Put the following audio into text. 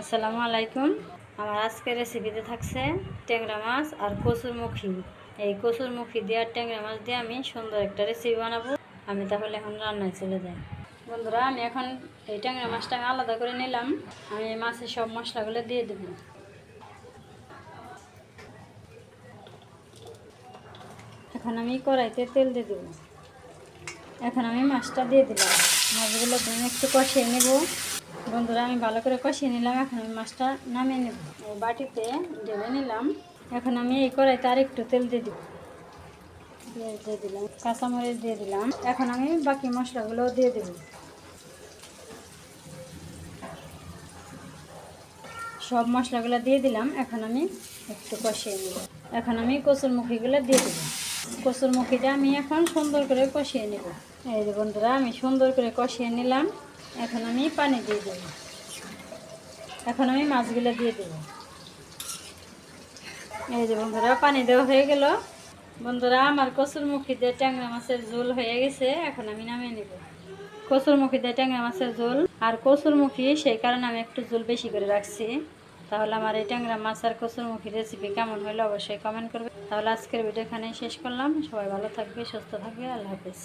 আসসালামু আলাইকুম। আমার আজকের রেসিপিতে থাকছে ট্যাংরা মাছ আর কচুর মুখি। এই কচুর মুখি দিয়ে আর ট্যাংরা মাছ দিয়ে আমি সুন্দর একটা রেসিপি বানাবো। আমি তাহলে এখন রান্নায় চলে যাই। বন্ধুরা, আমি এখন এই ট্যাংরা মাছটা আলাদা করে নিলাম। আমি এই মাছের সব মশলাগুলো দিয়ে দেব। এখন আমি কড়াইতে তেল দিয়ে দেবো। এখন আমি মাছটা দিয়ে দিলাম। মাছগুলো একটু কষিয়ে নেব। বন্ধুরা, আমি ভালো করে কষিয়ে নিলাম। এখন আমি মাছটা নামিয়ে নেব। বাটিতে ঢেলে নিলাম। এখন আমি এই কড়াইতে আর একটু তেল দিয়ে দিব। দিয়ে দিলাম, কাঁচামরিচ দিয়ে দিলাম। এখন আমি বাকি মশলাগুলো দিয়ে দেব। সব মশলাগুলো দিয়ে দিলাম। এখন আমি একটু কষিয়ে নেব। এখন আমি কচুর মুখিগুলো দিয়ে দেবো। কচুর মুখিটা আমি এখন সুন্দর করে কষিয়ে নেব। এই যে বন্ধুরা, আমি সুন্দর করে কষিয়ে নিলাম। এখন আমি পানি দিয়ে দেব। এখন আমি মাছগুলো দিয়ে দেব। এই যে বন্ধুরা, পানি দেওয়া হয়ে গেল। বন্ধুরা, আমার কচুর মুখি দিয়ে ট্যাংরা মাছের ঝোল হয়ে গেছে। এখন আমি নামিয়ে নেব। কচুর মুখি দিয়ে ট্যাংরা মাছের ঝোল। আর কচুর মুখি সেই কারণে আমি একটু ঝোল বেশি করে রাখছি। তাহলে আমার এই ট্যাংরা মাছ আর কচুর মুখি রেসিপি কেমন হলো অবশ্যই কমেন্ট করবে। তাহলে আজকের ভিডিও এখানেই শেষ করলাম। সবাই ভালো থাকবে, সুস্থ থাকবে। আল্লাহ হাফিজ।